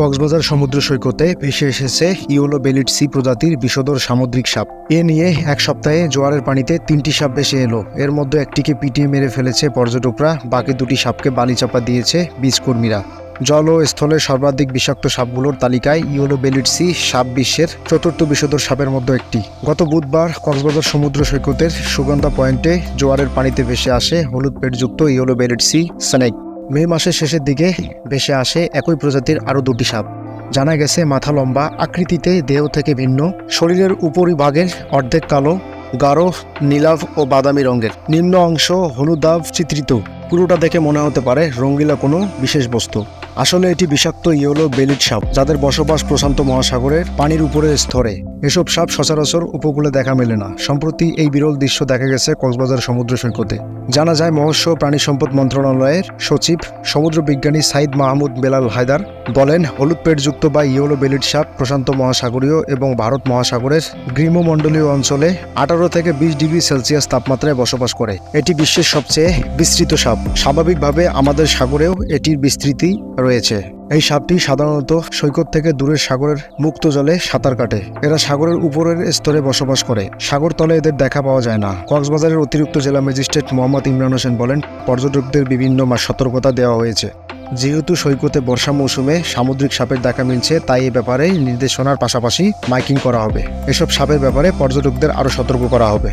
কক্সবাজার সমুদ্র সৈকতে ভেসে এসেছে ইওলো বেলিট সি প্রজাতির বিষধর সামুদ্রিক সাপ। এ নিয়ে এক সপ্তাহে জোয়ারের পানিতে তিনটি সাপ ভেসে এলো। এর মধ্যে একটিকে পিটিয়ে মেরে ফেলেছে পর্যটকরা, বাকি দুটি সাপকে বালিচাপা দিয়েছে বীজকর্মীরা জল ও স্থলের সর্বাধিক বিষাক্ত সাপগুলোর তালিকায় ইওলো বেলিট সি সাপ বিশ্বের চতুর্থ বিষধর সাপের মধ্যে একটি। গত বুধবার কক্সবাজার সমুদ্র সৈকতের সুগন্ধা পয়েন্টে জোয়ারের পানিতে ভেসে আসে হলুদ পেটযুক্ত ইওলো বেলিট সি স্নেক। মে মাসের শেষের দিকে ভেসে আসে একই প্রজাতির আরও দুটি সাপ। জানা গেছে, মাথা লম্বা, আকৃতিতে দেহ থেকে ভিন্ন, শরীরের উপরিভাগের অর্ধেক কালো, গাঢ়, নীলাভ ও বাদামি রঙের। নিম্ন অংশ হলুদাভ চিত্রিত। পুরোটা দেখে মনে হতে পারে রঙ্গিলা কোনো বিশেষ বস্তু। আসলে এটি বিষাক্ত ইয়েলো বেলিট সাপ, যাদের বসবাস প্রশান্ত মহাসাগরের পানির উপরে স্তরে এসব সাপ সচরাচর উপকূলে দেখা মেলে না। সম্প্রতি এই বিরল দৃশ্য দেখা গেছে কক্সবাজার সমুদ্র সৈকতে। জানা যায়, মৎস্য প্রাণী সম্পদ মন্ত্রণালয়ের সচিব, সমুদ্র বিজ্ঞানী সাইদ মাহমুদ বেলাল হায়দার বলেন, হলুদ পেটযুক্ত বা ইয়েলো বেলিট সাপ প্রশান্ত মহাসাগরীয় এবং ভারত মহাসাগরের গ্রীষ্মমণ্ডলীয় অঞ্চলে আঠারো থেকে বিশ ডিগ্রি সেলসিয়াস তাপমাত্রায় বসবাস করে। এটি বিশ্বের সবচেয়ে বিস্তৃত সাপ। স্বাভাবিকভাবে আমাদের সাগরেও এটির বিস্তৃতি রয়েছে। এই সাপটি সাধারণত সৈকত থেকে দূরের সাগরের মুক্ত জলে সাঁতার কাটে। এরা সাগরের উপরের স্তরে বসবাস করে। সাগর তলে এদের দেখা পাওয়া যায় না। কক্সবাজারের অতিরিক্ত জেলা ম্যাজিস্ট্রেট মোহাম্মদ ইমরান হোসেন বলেন, পর্যটকদের বিভিন্ন সতর্কতা দেওয়া হয়েছে। যেহেতু সৈকতে বর্ষা মৌসুমে সামুদ্রিক সাপের দেখা মিলছে, তাই এ ব্যাপারে নির্দেশনার পাশাপাশি মাইকিং করা হবে। এসব সাপের ব্যাপারে পর্যটকদের আরও সতর্ক করা হবে।